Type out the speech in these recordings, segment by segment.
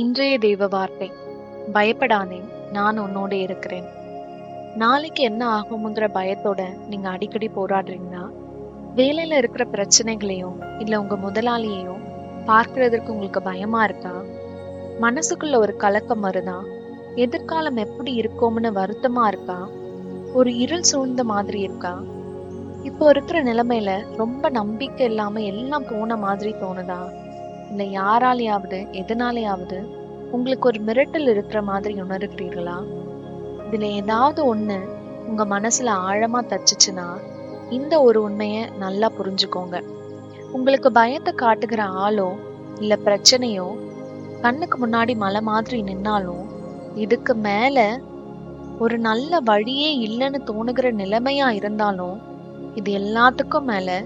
இன்றைய தெய்வ வார்த்தை. பயப்படாதே நான் உன்னோட இருக்கிறேன். நாளைக்கு என்ன ஆகும்ங்கிற பயத்தோட நீங்க அடிக்கடி போராடுறீங்கன்னா வேலையில இருக்கிற பிரச்சனைகளையும் இல்ல உங்க முதலாளியையும் பார்க்கறதற்கு உங்களுக்கு பயமா இருக்கா? மனசுக்குள்ள ஒரு கலக்கம் வருதா? எதிர்காலம் எப்படி இருக்கோம்னு வருத்தமா இருக்கா? ஒரு இருள் சூழ்ந்த மாதிரி இருக்கா? இப்போ இருக்கிற நிலைமையில ரொம்ப நம்பிக்கை இல்லாம எல்லாம் போன மாதிரி தோணுதா? இல்லை யாராலையாவது எதனாலையாவது உங்களுக்கு ஒரு மிரட்டல் இருக்கிற மாதிரி உணர்கிறீர்களா? இதில் ஏதாவது ஒன்று உங்கள் மனசில் ஆழமாக தச்சுச்சுன்னா இந்த ஒரு உண்மையை நல்லா புரிஞ்சுக்கோங்க. உங்களுக்கு பயத்தை காட்டுகிற ஆளோ இல்லை பிரச்சனையோ கண்ணுக்கு முன்னாடி மலை மாதிரி நின்னாலும் இதுக்கு மேலே ஒரு நல்ல வழியே இல்லைன்னு தோணுகிற நிலைமையா இருந்தாலும் இது எல்லாத்துக்கும் மேலே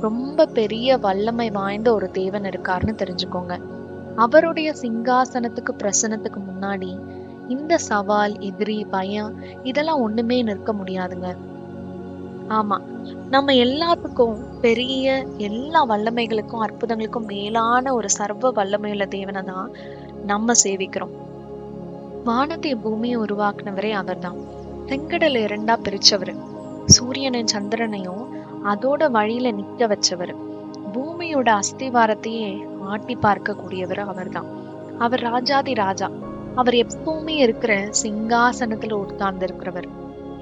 ரொம்ப பெரிய வல்லமை வாய்ந்த ஒரு தேவன் இருக்காருன்னு தெரிஞ்சுக்கோங்க. அவருடைய சிங்காசனத்துக்கு பிரசனத்துக்கு முன்னாடி இந்த சவால் எதிரி பயம் இதெல்லாம் ஒண்ணுமே நிற்க முடியாதுங்க. ஆமா நம்ம எல்லாத்துக்கும் பெரிய எல்லா வல்லமைகளுக்கும் அற்புதங்களுக்கும் மேலான ஒரு சர்வ வல்லமையுள்ள தேவனை தான் நம்ம சேவிக்கிறோம். வானத்தை பூமியை உருவாக்குனவரே அவர்தான். செங்கடலை இரண்டா பிரிச்சவர். சூரியனையும் சந்திரனையும் அதோட வழியில நிக்க வச்சவர். பூமியோட அஸ்திவாரத்தையே ஆட்டி பார்க்கக்கூடியவர் அவர்தான். அவர் ராஜாதி ராஜா. அவர் எப்பவுமே இருக்கிற சிங்காசனத்துல உட்கார்ந்து இருக்கிறவர்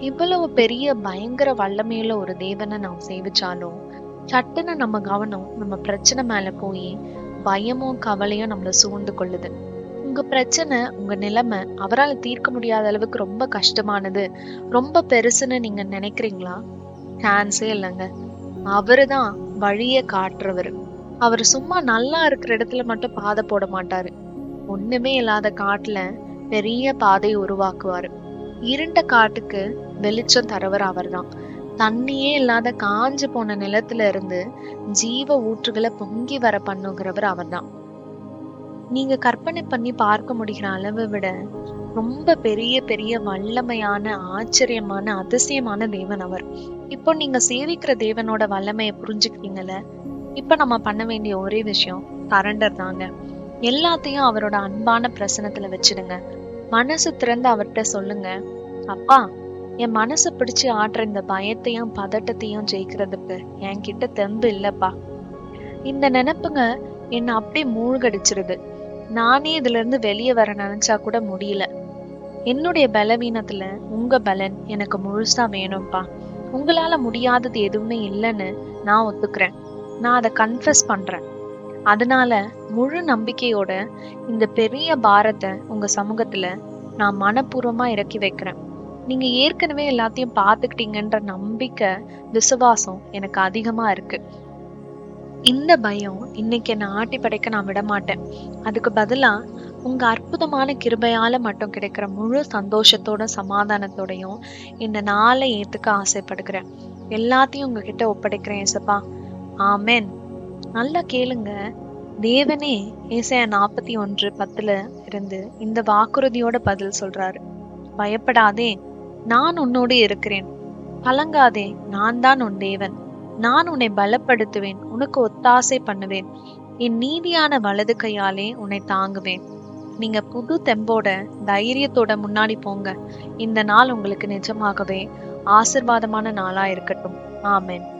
இவ்வளவு பெரிய பயங்கர வல்லமையில ஒரு தேவனை நாம் சேவிச்சாலும் சட்டுன்னு நம்ம கவனம் நம்ம பிரச்சனை மேல போய் பயமும் கவலையும் நம்மள சூழ்ந்து கொள்ளுது. உங்க பிரச்சனை உங்க நிலைமை அவரால் தீர்க்க முடியாத அளவுக்கு ரொம்ப கஷ்டமானது. ரொம்ப பெருசுன்னு நீங்க நினைக்கிறீங்களா? சான்ஸே இல்லைங்க. அவருதான் வழிய காட்டுறவர். அவர் சும்மா நல்லா இருக்கிற இடத்துல மட்டும் பாதை போட மாட்டாரு. ஒண்ணுமே இல்லாத காட்டுல பெரிய பாதை உருவாக்குவாரு. இருண்ட காட்டுக்கு வெளிச்சம் தரவர் அவர்தான். தண்ணியே இல்லாத காஞ்சு போன நிலத்துல இருந்து ஜீவ ஊற்றுகளை பொங்கி வர பண்ணுங்கிறவர் அவர்தான். நீங்க கற்பனை பண்ணி பார்க்க முடிகிற அளவை விட ரொம்ப பெரிய பெரிய வல்லமையான ஆச்சரியமான அதிசயமான தேவன் அவர். இப்போ நீங்க சேவிக்கிற தேவனோட வல்லமையை புரிஞ்சுக்கிட்டீங்கல்ல? இப்ப நம்ம பண்ண வேண்டிய ஒரே விஷயம் சரண்டர் தாங்க. எல்லாத்தையும் அவரோட அன்பான பிரசனத்துல வச்சிடுங்க. மனசு திறந்து அவர்கிட்ட சொல்லுங்க அப்பா என் மனசு பிடிச்சு ஆடுற இந்த பயத்தையும் பதட்டத்தையும் ஜெயிக்கிறதுக்கு என்கிட்ட தெம்பு இல்லப்பா. இந்த நினைப்புங்க என்னை அப்படியே மூழ்கடிச்சிருது. நானே இதுல இருந்து வெளியே வர நினைச்சா கூட முடியல. என்னுடைய பலவீனத்துல உங்க பலன் எனக்கு முழுசா வேணும்ப்பா உங்களால முடியாதது எதுவுமே இல்லைன்னு நான் ஒத்துக்கிறேன். நான் அதை கன்ஃபஸ் பண்றேன். அதனால முழு நம்பிக்கையோட இந்த பெரிய பாரத்தை உங்க சமூகத்துல நான் மனப்பூர்வமா இறக்கி வைக்கிறேன். நீங்க ஏற்கனவே எல்லாத்தையும் பார்த்துக்கிட்டீங்கன்ற நம்பிக்கை விசுவாசம் எனக்கு அதிகமா இருக்கு. இந்த பயம் இன்னைக்கு என்னை ஆட்டி படைக்க நான் விட மாட்டேன் அதுக்கு பதிலா உங்க அற்புதமான கிருபையால மட்டும் கிடைக்கிற முழு சந்தோஷத்தோட சமாதானத்தோடையும் இந்த நாளை ஏத்துக்க ஆசைப்படுகிறேன். எல்லாத்தையும் உங்ககிட்ட ஒப்படைக்கிறேன் ஏசப்பா. ஆமென். நல்லா கேளுங்க. தேவனே ஏசையா நாற்பத்தி ஒன்று பத்துல இருந்து இந்த வாக்குறுதியோட பதில் சொல்றாரு. பயப்படாதே நான் உன்னோடு இருக்கிறேன். கலங்காதே நான் தான் உன் தேவன். நான் உன்னை பலப்படுத்துவேன் உனக்கு ஒத்தாசை பண்ணுவேன். என் நீதியான வலது கையாலே உன்னை தாங்குவேன். நீங்க புது தெம்போட தைரியத்தோட முன்னாடி போங்க. இந்த நாள் உங்களுக்கு நிஜமாகவே ஆசிர்வாதமான நாளா இருக்கட்டும். ஆமேன்.